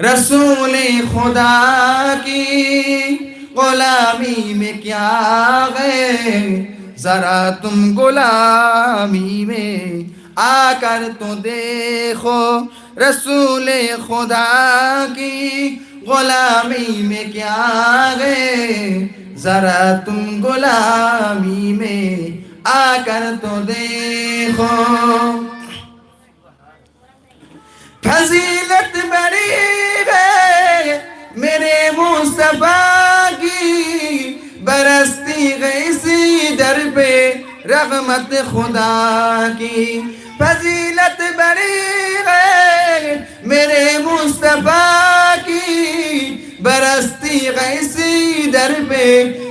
رسول خدا کی غلامی میں کیا گئے ذرا تم غلامی میں آ کر تو دیکھو، رسول خدا کی غلامی میں کیا گئے ذرا تم غلامی میں آ کر تو دیکھو۔ پہ رحمت خدا کی فضیلت بڑی ہے میرے مصطفیٰ کی برستی گئی سی در پہ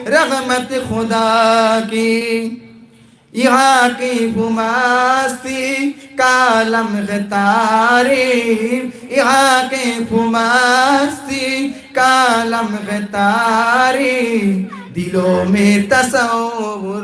رحمت خدا کی یہاں کی فماستی کالم غتاری یہاں کی فماستی کالم غتاری دلوں میں تصور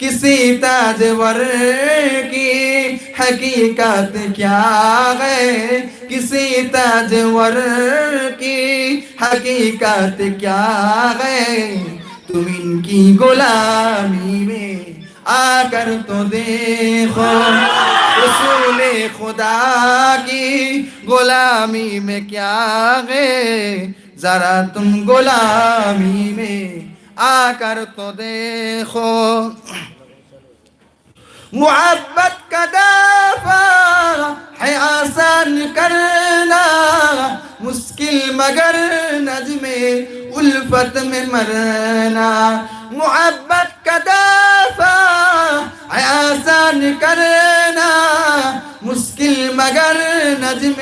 تاج کسی تاجور کی حقیقت کیا ہے؟ کسی تاجور کی حقیقت کیا ہے؟ تم ان کی غلامی میں آ کر تو دیکھو، رسول خدا کی غلامی میں کیا ہے؟ ذرا تم غلامی میں آ کر تو دیکھو۔ محبت کا دافع ہے آسان کرنا مشکل مگر نظم ألفت میں مرنا. محبت کا دافع ہے آسان کرنا مشکل مگر نظم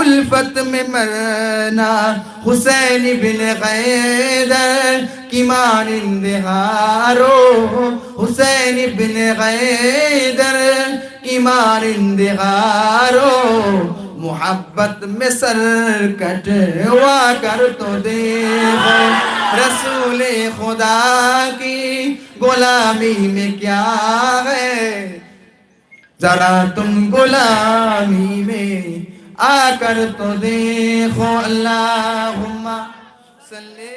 ألفت میں مرنا. حسین بن غیدر کی مانند ہارو حسین بن غیدر کی مانند ہارو محبت میں سر کٹوا کر تو دیکھو رسول خدا کی غلامی میں کیا ہے ذرا تم غلامی میں آ کر تو دیکھو اللہم صلی